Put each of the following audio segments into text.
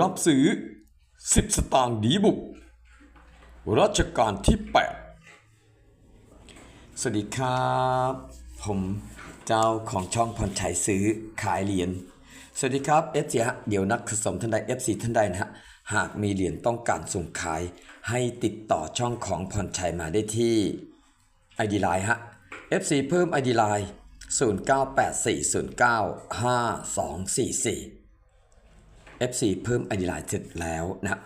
รับซื้อ 10 สตางค์ดีบุกรัชกาลที่ 8 สวัสดีครับ ผมเจ้าของช่องพรชัยซื้อขายเหรียญสวัสดีครับเอฟซีฮะเดี๋ยวนักสะสมท่านใด FC ท่านใดนะฮะหากมีเหรียญต้องการส่งขาย ให้ติดต่อช่องของพรชัยมาได้ที่ ID Line ฮะ FC เพิ่ม ID Line 0984095244 FC เพิ่ม ID Line เสร็จแล้วนะ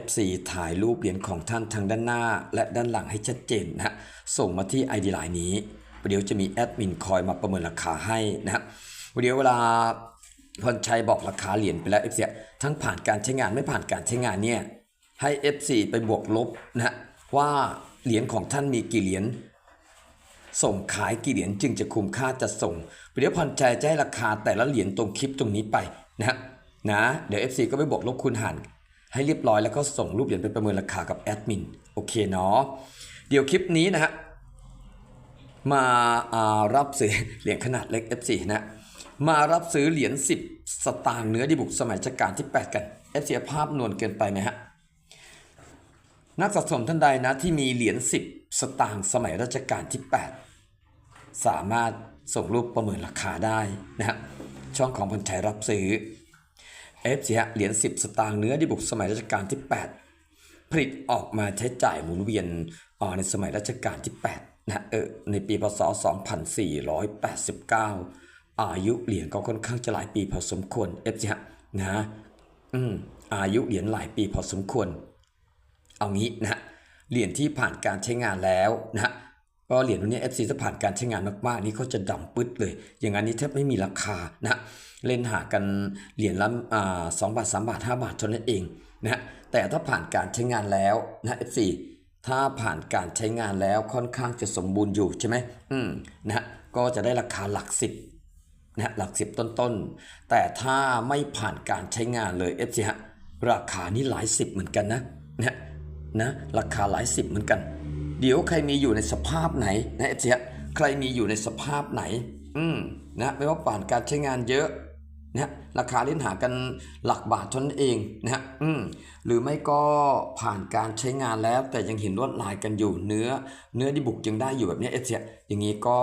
FC ถ่ายรูปเหรียญของท่านทางด้านหน้า และด้านหลังให้ชัดเจนนะส่งมาที่ ID Line นี้เดี๋ยวจะมีแอดมินคอยมาประเมินราคาให้นะเดี๋ยวเวลาพรชัยบอกราคาเหรียญไปแล้ว FC ทั้งผ่านการใช้งานไม่ผ่านการใช้งานเนี่ยให้ FC ไปบวกลบนะว่าเหรียญของท่านมีกี่เหรียญส่งขายกี่เหรียญจึงจะคุ้มค่าจะส่งเดี๋ยวพรชัยจะให้ราคาแต่ละเหรียญตรงคลิปตรงนี้ไปนะฮะ นะเดี๋ยว FC ก็ไปบวกลบคูณหารให้เรียบร้อยแล้วก็ส่งรูปเหรียญไปประเมินราคากับแอดมินโอเคเนาะเดี๋ยวคลิปนี้นะฮะมาารับซื้อเหรียญขนาดเล็ก F4 นะมารับซื้อเหรียญ10 สตางค์เนื้อดิบุกสมัยรัชกาลที่ 8 กัน F4 ภาพนวลเกินไปไหมฮะนักสะสมท่านใดนะที่มีเหรียญ10 สตางค์สมัยรัชกาลที่ 8 สามารถส่งรูปประเมินราคาได้นะฮะช่องของพันชัยรับซื้อ f อฮะเหรียญ10 สตางค์เนื้อดิบุกสมัยรัชกาลที่ 8 ผลิตออกมาใช้จ่ายหมุนเวียนอ่าในสมัยรัชกาลที่8นะเออในปีพศ 2489 อายุเหรียญก็ค่อนข้างจะหลายปีพอสมควร f อฮะนะอืมอายุเหรียญหลายปีพอสมควร เอางี้นะฮะเหรียญที่ผ่านการใช้งานแล้วนะฮะ ก็เหรียญตัวนี้ FC ถ้าผ่านการใช้งานมากๆนี่เขาจะดำปึ๊ดเลย อย่างนั้นนี่แทบไม่มีราคานะเล่นหากันเหรียญละสองบาทสามบาทห้าบาทเท่านั้นเองนะฮะแต่ถ้าผ่านการใช้งานแล้วนะ FC ถ้าผ่านการใช้งานแล้วค่อนข้างจะสมบูรณ์อยู่ใช่ไหมอืมนะฮะก็จะได้ราคาหลักสิบนะหลักสิบต้นๆ แต่ถ้าไม่ผ่านการใช้งานเลย f อฮะราคานี่หลายสิบเหมือนกันนะนะนะราคาหลายสิบเหมือนกัน เดี๋ยวใครมีอยู่ในสภาพไหนนะ f อฮะใครมีอยู่ในสภาพไหน อืมนะไม่ว่าผ่านการใช้งานเยอะนะราคาเล่นหากันหลักบาทเท่านั้นเองนะอืมหรือไม่ก็ผ่านการใช้งานแล้วแต่ยังเห็นลวดลายกันอยู่เนื้อ เนื้อดิบุกยังได้อยู่แบบนี้เอฟเอย่างนี้ก็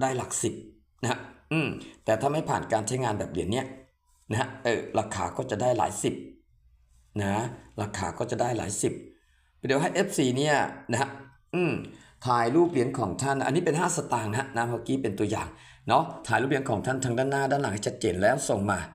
ได้หลักสิบนะอืมแต่ถ้าไม่ผ่านการใช้งานแบบเหรียญเนี้ยนะเออราคาก็จะได้หลายสิบนะราคาก็จะได้หลายสิบเดี๋ยวให้ FC เนี่ยนะ อืมถ่ายรูปเหรียญของท่าน อันนี้เป็น 5 สตางค์นะฮะนะเมื่อกี้เป็นตัวอย่างเนาะถ่ายรูปเหรียญของท่านทางด้านหน้าด้านหลังให้ชัดเจนแล้วส่งมา